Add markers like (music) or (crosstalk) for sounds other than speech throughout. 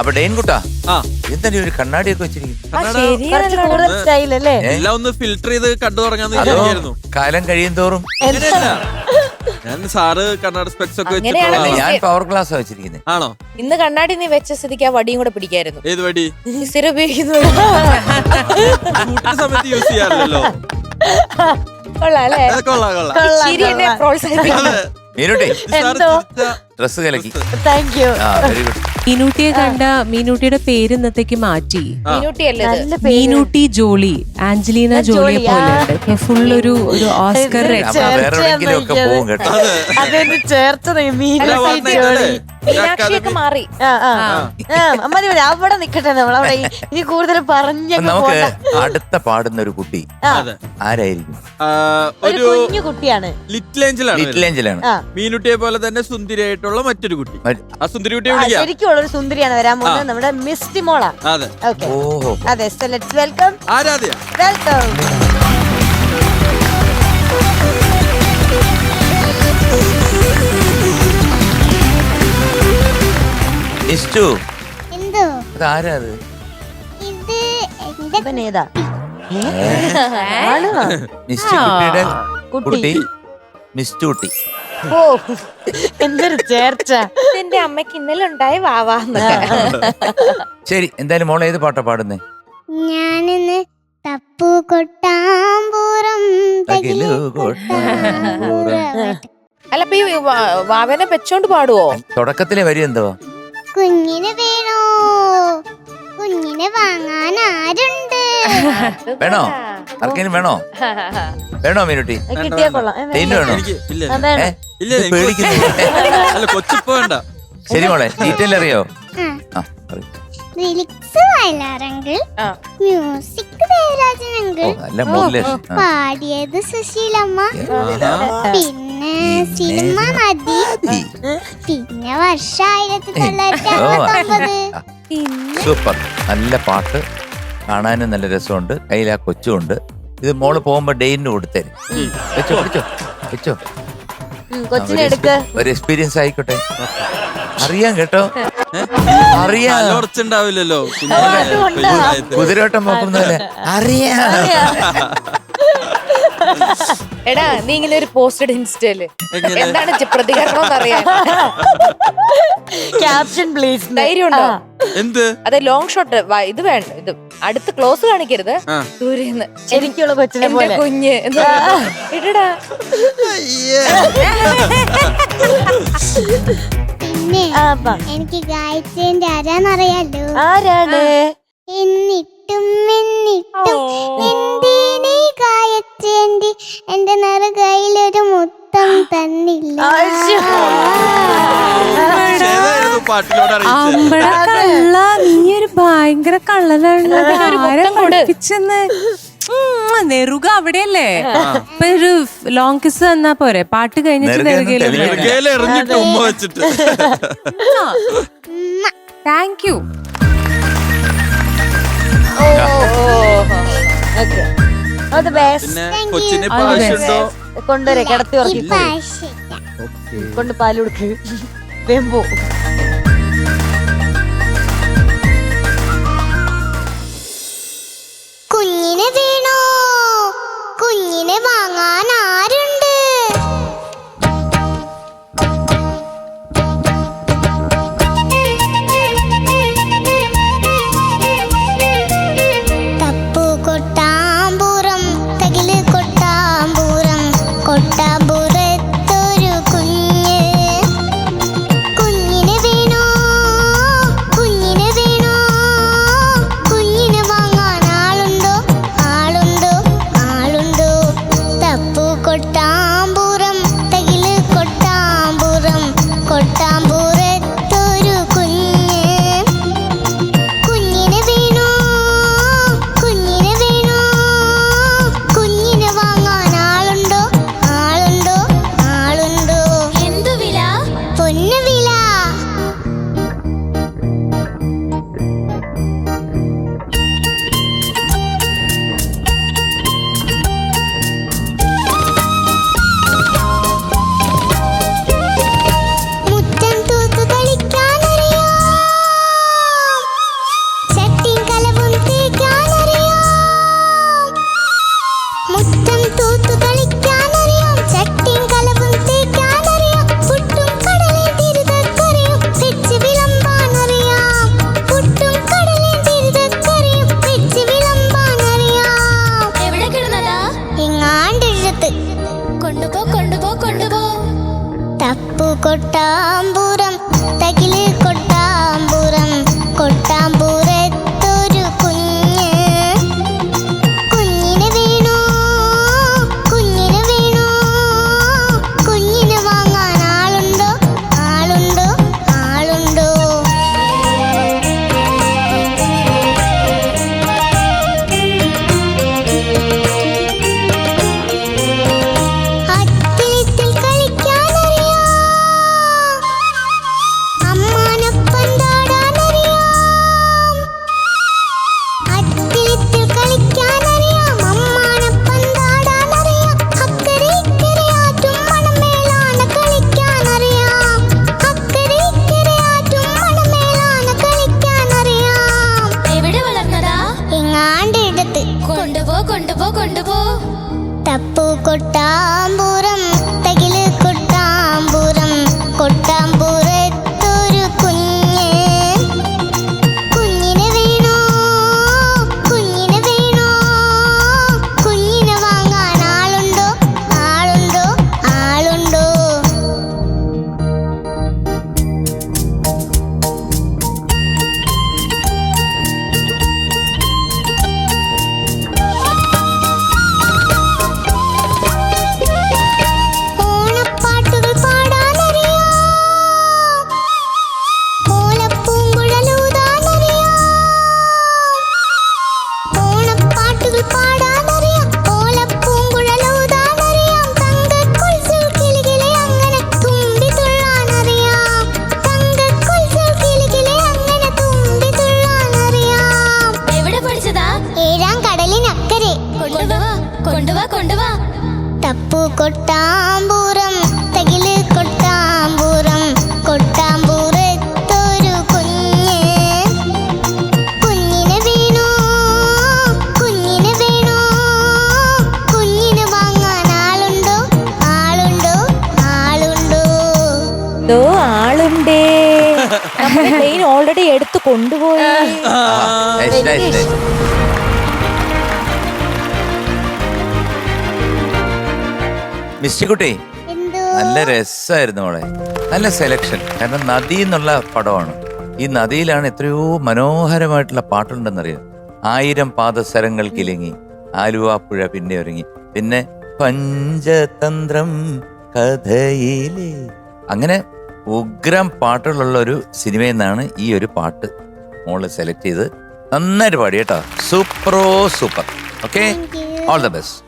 അപ്പൊ ഡെയിൻകുട്ടാ ആ. എന്താ നീ ഒരു കണ്ണാടിയൊക്കെ വെച്ചിരിക്കുന്നു എല്ലാം ഒന്ന് ഫിൽറ്റർ ചെയ്ത് കണ്ടു തുടങ്ങാന്ന് അതോ വിചാരിക്കായിരുന്നു കാലം കഴിയും തോറും. അങ്ങനെയല്ല ഞാൻ സാറ് കണ്ണാട സ്പെക്സ് ഒക്കെ അങ്ങനെയാണ് അല്ല, വെച്ചിട്ടുള്ള ഞാൻ പവർ ഗ്ലാസ് വെച്ചിരിക്കുന്നത്. ആണോ? ഇന്ന് കണ്ണാടി നീ വെച്ച സ്ഥിതിക്ക് ആ വടിയും കൂടെ പിടിക്കായിരുന്നു. ഏത് വടി? നീ സ്ഥിരം ഉപയോഗിക്കുന്നത് സമയത്ത് യൂസ് ചെയ്യാറില്ലല്ലോ. കൊള്ളാം അല്ലേ? അതൊക്കെ കൊള്ളാം കൊള്ളാം. കൊള്ളാം, ശരി എന്നെ കൊള്ളാം. പ്രോത്സാഹിപ്പിക്കുന്നു. അതെ. മീനുട്ടി സാറ് എന്തോ? ചിരിച്ച ഡ്രസ് കലക്കി. താങ്ക് യു ആ വെരി ഗുഡ് മീനൂട്ടിയെ കണ്ട മീനൂട്ടിയുടെ പേര് ഇന്നത്തേക്ക് മാറ്റി. മീനൂട്ടി ജോളി ആഞ്ചലീന ജോളിയെ പോലെ ഉണ്ട്. ഫുൾ ഒരു ഒരു ഓസ്കർ ഇത് രേഖ. മീനാക്ഷിയൊക്കെ മാറി. ആ, ആ. മതി അവിടെ നിക്കട്ടെ നമ്മൾ. അവിടെ ഇനി കൂടുതൽ പറഞ്ഞങ്ങ് നമുക്ക് പോണ്ട. അടുത്ത പാടുന്ന ഒരു കുട്ടി ആ, ആരായിരിക്കും? ആ, ഒരു ഒരു കുഞ്ഞു കുട്ടിയാണ്. ലിറ്റിൽ ഏഞ്ചലാണ് ലിറ്റിൽ ഏഞ്ചലാണ്. ആ. മീനുട്ടിയെ പോലെ തന്നെ സുന്ദരിയായിട്ടുള്ള മറ്റൊരു കുട്ടി. മറ്റ്- ആ സുന്ദരി കുട്ടിയെ ആ, വിളിക്കാം ശരിക്കുള്ള ഒരു സുന്ദരിയാണ് വരാൻ പോകുന്നത് നമ്മുടെ മിസ്റ്റി മോള അതെ. ഓക്കെ. ഓഹോ. അതെ so let's welcome Aaradhya welcome ഇഷ്ടു? എന്തോ? അത് ആരാ അത്? ഇത് എന്റെ ഇവൻ ഏതാ? ആണോ? മിസ്റ്റു കുട്ടിയുടെ കുട്ടി. കുട്ടി. മിസ്റ്റു കുട്ടി. ഓ എന്തൊരു ചേർച്ച. എന്റെ അമ്മയ്ക്ക് ഇന്നലെ ഉണ്ടായ വാവാന്ന്. ശരി എന്തായാലും മോളെ ഏത് പാട്ടാ പാടുന്നേ? ഞാനിന്ന് തപ്പു കൊട്ടാമ്പൂറം തകിലു തകിലു കൊട്ടാമ്പൂറം. അല്ല അപ്പൊ ഈ വാ- വാവനെ വെച്ചോണ്ട് പാടുവോ? തുടക്കത്തിലെ വരി എന്തോ കുഞ്ഞിന് വേണോ? കുഞ്ഞിനെ വാങ്ങാൻ ആരുണ്ട്? (laughs) വേണോ? ആർക്കെങ്കിലും വേണോ? (laughs) വേണോ മീനുട്ടി? അത് കിട്ടിയാ കൊള്ളാം. ഏ, ഡെയിൻ വേണോ? എനിക്ക് ഇല്ല ആ, വേണം. ഏ? ഇല്ല ഇത് പേടിക്കുന്നു. അല്ല കൊച്ചിപ്പോ വേണ്ട. ശരി മോളെ ഡീറ്റെയിൽ അറിയോ? ആ. ആ ആ. മ്യൂസിക് ദേവരാജൻ ഓ അങ്കിൾ നല്ല മോഡുലേഷൻ ആ. പാടിയത് സുശീലമ്മ ആഹാ. പിന്നെ സിനിമ ഈ. പിന്നെ വർഷം ആയിരത്തി തൊള്ളായിരത്തി ഓ. അറുപത്തൊമ്പത് സൂപ്പർ. നല്ല പാട്ട്. കാണാനും നല്ല രസമുണ്ട്. കയ്യിൽ ആ കൊച്ചുണ്ട് ഇത് മോൾ പോകുമ്പോ ഡെയിന് കൊടുത്തേരും വെച്ചോ കൊച്ചിനെ എടുക്ക്. ഒരു എക്സ്പീരിയൻസ് ആയിക്കോട്ടെ. അറിയാം കേട്ടോ. അറിയാം. ഉറച്ചുണ്ടാവില്ലല്ലോ. കുതിരോട്ടം നോക്കുന്നതല്ലേ? അറിയാം. (laughs) എടാ നീ ഇങ്ങനെ ഒരു പോസ്റ്റഡ് ഇൻസ്റ്റയിൽ. എന്താണ് ചെ- പ്രതികരണം എന്നറിയാൻ? ക്യാപ്ഷൻ പ്ലീസ് ധൈര്യം ഉണ്ടോ എന്ത്? അതെ ലോങ് ഷോട്ട് ഇത് വേണ്ട ഇത് അടുത്ത് ക്ലോസ് കാണിക്കരുത്. ആ. ദൂരെന്ന്. ശരിക്കുള്ള കൊച്ചിനെ എന്റെ പോലെ. കുഞ്ഞ് എന്ന് ഇടടാ പിന്നെ ആ, അപ്പ. എനിക്ക് ഗായത്രിന്റെ ആരാന്നറിയാലോ? ആരാണ്? എന്നിട്ടും എന്നിട്ടും എന്തിനീ ഗായത്രി എന്റെ മുത്തം തന്നില്ല. അയ്യോ. ഏതായിരുന്നു പാട്ടിലോട് അറിയിച്ചത്? അമ്പട കള്ള നീ ഒരു ഭയങ്കര കള്ളനാണ് നെറുക അവിടെയല്ലേ? ഇപ്പൊ ഒരു ലോങ് കിസ് തന്നാ പോരെ. പാട്ട് കഴിഞ്ഞിട്ട്. നെറുകയിൽ താങ്ക് യു ബെസ്റ്റ് പിന്നെ കൊച്ചിന്. പാശുണ്ടോ കൊണ്ടുവരെ കിടത്തി ഉറക്കി. കൊണ്ട് പാൽ കൊടുക്ക്. വെമ്പോ. ആണ്ടിഴത്ത് കൊണ്ടുപോ കൊണ്ടുപോ കൊണ്ടുപോ തപ്പു കൊട്ടാമ്പൂരം തകില് കൊട്ടാമ്പൂരം ദോ ആളുണ്ടേ. നമ്മുടെ ട്രെയിൻ ഓൾറെഡി എടുത്ത് കൊണ്ടുപോയി. Nice, nice, nice. മിസ്റ്റിക്കുട്ടി എന്തോ? നല്ല രസമായിരുന്നു മോളെ. നല്ല സെലക്ഷൻ കാരണം നദി എന്നുള്ള പടമാണ്. ഈ നദിയിലാണ് എത്രയോ മനോഹരമായിട്ടുള്ള പാട്ടുണ്ടെന്നറിയാം? ആയിരം പാദസരങ്ങൾ കിലുങ്ങി ആലുവാപ്പുഴ പിന്നെ ഒരുങ്ങി. പിന്നെ പഞ്ചതന്ത്രം കഥയിലെ. അങ്ങനെ ഉഗ്രം പാട്ടുകളുള്ള ഒരു സിനിമയിൽ നിന്നാണ് ഈ ഒരു പാട്ട് മോൾ സെലക്ട് ചെയ്ത് നന്നായിട്ട് പാടി കേട്ടോ. Supro super okay all the best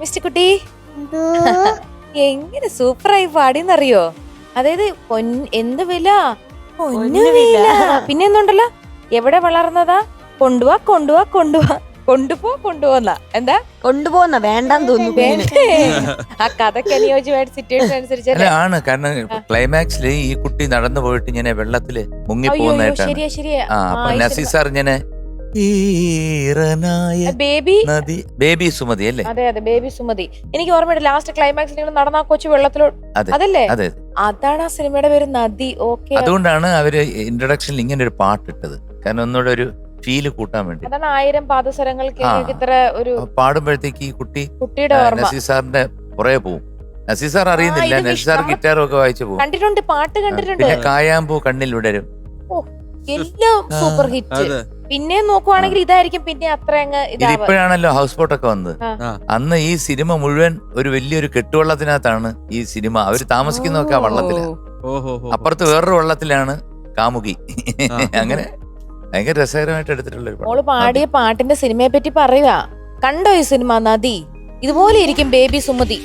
mister കുട്ടി. (laughs) എങ്ങനെ സൂപ്പറായി പാടിയെന്നറിയോ? അതായത് എന്ത് പൊന്നു വില. പിന്നെ എന്തുണ്ടല്ലോ? എവിടെ വളർന്നതാ? കൊണ്ടുവാ കൊണ്ടുവാ കൊണ്ടുവാ. കൊണ്ടുപോ കൊണ്ടുപോന്ന. എന്താ? കൊണ്ടുപോകുന്ന വേണ്ടെന്ന് തോന്നുന്നു ആ കഥയ്ക്ക് അനുയോജ്യമായിട്ട് സിറ്റുവേഷൻ അനുസരിച്ച് അല്ല ആണ്. കാരണം ക്ലൈമാക്സിൽ ഈ കുട്ടി നടന്നു പോയിട്ട് ഇങ്ങനെ വെള്ളത്തിൽ മുങ്ങി അയ്യോ പോകുന്നതായിട്ടാണ്. ശരിയാ ശരിയാ. ആ അപ്പൊ നസീർ സാർ ഇങ്ങനെ ഈറനായ ബേബി? നദി ബേബി സുമതി അല്ലേ? അതെ അതെ ബേബി സുമതി. എനിക്ക് ഓർമ്മയുണ്ട് ലാസ്റ്റ് ക്ലൈമാക്സ് നിങ്ങൾ നടന്ന ആ കൊച്ചു വെള്ളത്തിലോ അതെ അതല്ലേ? അതെ അതാണ് ആ സിനിമയുടെ പേര് നദി. ഓക്കെ അതുകൊണ്ടാണ് അവർ ഇൻട്രൊഡക്ഷനിൽ ഇങ്ങനെ ഒരു പാട്ടിട്ടത്. കാരണം ഒന്നുകൂടെ ഒരു ഫീൽ കൂട്ടാൻ വേണ്ടി. അതാണ് ആയിരം പാദസരങ്ങൾ. ഇത്ര ഒരു പാടുമ്പോഴത്തേക്ക് ഈ കുട്ടി കുട്ടിയുടെ ഓർമ്മ. നസീർ സാറിന്റെ പുറകെ പോവും. നസീർ സാർ അറിയുന്നില്ല. നസീർ സാർ ഗിറ്റാറും ഒക്കെ വായിച്ചു പോകും കണ്ടിട്ടുണ്ട് പാട്ട് കണ്ടിട്ടുണ്ട്. പിന്നെ കായാമ്പൂ കണ്ണിൽ വിടരും. എല്ലാം സൂപ്പർ ഹിറ്റ്. പിന്നെ നോക്കുവാണെങ്കിൽ ഇതായിരിക്കും പിന്നെ അത്ര അങ്ങ് ഇപ്പോഴാണല്ലോ ഹൗസ് ബോട്ട് ഒക്കെ വന്നത്. അന്ന് ഈ സിനിമ മുഴുവൻ ഒരു വലിയൊരു കെട്ടുവള്ളത്തിനകത്താണ് ഈ സിനിമ. അവർ താമസിക്കുന്നതൊക്കെ ആ വള്ളത്തിലാണ് അപ്പുറത്ത് വേറൊരു വള്ളത്തിലാണ് കാമുകി. അങ്ങനെ ഭയങ്കര രസകരമായിട്ട് എടുത്തിട്ടുള്ള ഒരു മോൾ പടം. പാടിയ പാട്ടിന്റെ സിനിമയെ പറ്റി പറയുക. കണ്ടോ ഈ സിനിമ നദി? ഇതുപോലെ ഇരിക്കും ബേബി സുമതി.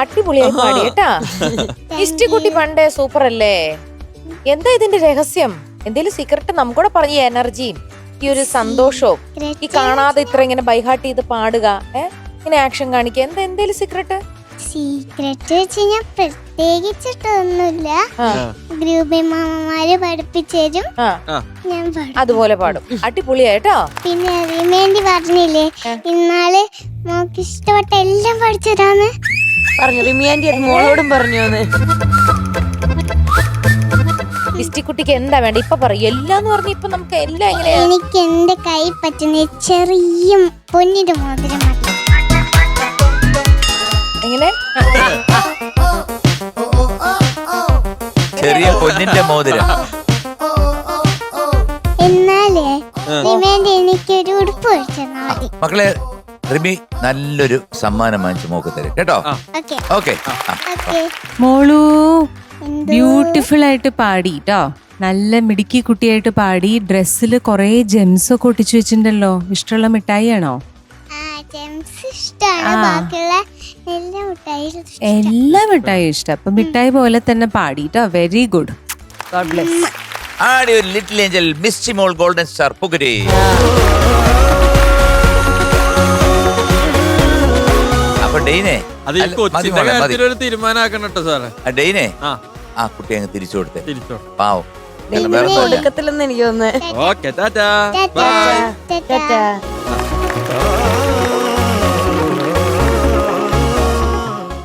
അടിപൊളിയായി പാടി കേട്ടാ? ഇഷ്ടിക്കുട്ടി പണ്ടേ സൂപ്പർ അല്ലേ? എന്താ ഇതിന്റെ രഹസ്യം? എന്തേലും സീക്രട്ട് നമുക്കൂടെ പറഞ്ഞ ഈ എനർജിയും ഈ ഒരു സന്തോഷവും ഈ കാണാതെ ഇത്ര ഇങ്ങനെ ബൈഹാർട്ട് ചെയ്ത് പാടുക ഏഹ് ഇങ്ങനെ ആക്ഷൻ കാണിക്കുക. എന്താ എന്തേലും സീക്രട്ട് സീക്രട്ട് വെച്ച് ഞാൻ പ്രത്യേകിച്ചിട്ടൊന്നുമില്ല. ആ. ഗ്രൂപ്പിൽ മാമമാര് പഠിപ്പിച്ചേരും ഞാൻ പാടും. അതുപോലെ പാടും. അടിപൊളിയായിട്ടോ? പിന്നെ അറിയാൻ വേണ്ടി പറഞ്ഞില്ലേ. ഇന്നാൾ മോക്ക് ഇഷ്ടപ്പെട്ട എല്ലാം പഠിച്ചതാന്ന് പറഞ്ഞു റിമിയാന്റെ അത് മോളോടും പറഞ്ഞു എന്ന് ഇഷ്ടിക്കുട്ടിക്ക് എന്താ വേണ്ട ഇപ്പൊ പറയും. എല്ലാന്ന് പറഞ്ഞ ഇപ്പൊ നമുക്ക് എല്ലാം എങ്ങനെയാ? എനിക്ക് എന്റെ കൈ പറ്റുന്ന ചെറിയ പൊന്നിന്റെ മോതിരം മതി എങ്ങനെ ചെറിയ പൊന്നിന്റെ മോതിരം. എന്നാലേ റിമേന്റെ എനിക്കൊരു ഉടുപ്പ് മതി. മക്കളെ റിമി നല്ലൊരു സമ്മാനം വാങ്ങിച്ചു മോക്ക് തരും. കേട്ടോ. ഓക്കെ. ഓക്കെ. ഓക്കെ. മോളു ബ്യൂട്ടിഫുൾ ആയിട്ട് പാടി കേട്ടോ നല്ല മിടുക്കി കുട്ടിയായിട്ട് പാടി ഡ്രസ്സിൽ കുറെ ജെംസ് ഒക്കെ ഒട്ടിച്ചു വെച്ചിട്ടുണ്ടല്ലോ. ഇഷ്ടമുള്ള മിഠായി ആണോ ആ ജെംസ് ഇഷ്ടമാണ്. ബാക്കിയുള്ള എല്ലാ മിഠായികളും ഇഷ്ടം. എല്ലാ മിഠായും ഇഷ്ടം. അപ്പൊ മിഠായി പോലെ തന്നെ പാടി ട്ടോ വെരി ഗുഡ് ഗോഡ് ബ്ലെസ് ആടി ഒരു ലിറ്റിൽ ഏഞ്ചൽ മിസ്റ്റി മോൾ ഗോൾഡൻ സ്റ്റാർ പുകരെ. അപ്പൊ ഡെയിനെ അത് ഈ അല്ല, മതി കൊച്ചിന്റെ മോളെ, മതി. കാര്യത്തിൽ ഒരു തീരുമാനമാക്കണം കേട്ടോ സാറേ. ആ, ഡെയിനെ ആ. ആ കുട്ടി അങ്ങ് തിരിച്ചു കൊടുത്തേ. തിരിച്ചോ. പാവം. കാരണം വേറെ ഒന്നുമല്ല. കൊടുക്കത്തില്ലെന്ന് എനിക്ക് തോന്നുന്നു ഓക്കെ ടാറ്റാ. ബൈ. ടാറ്റാ.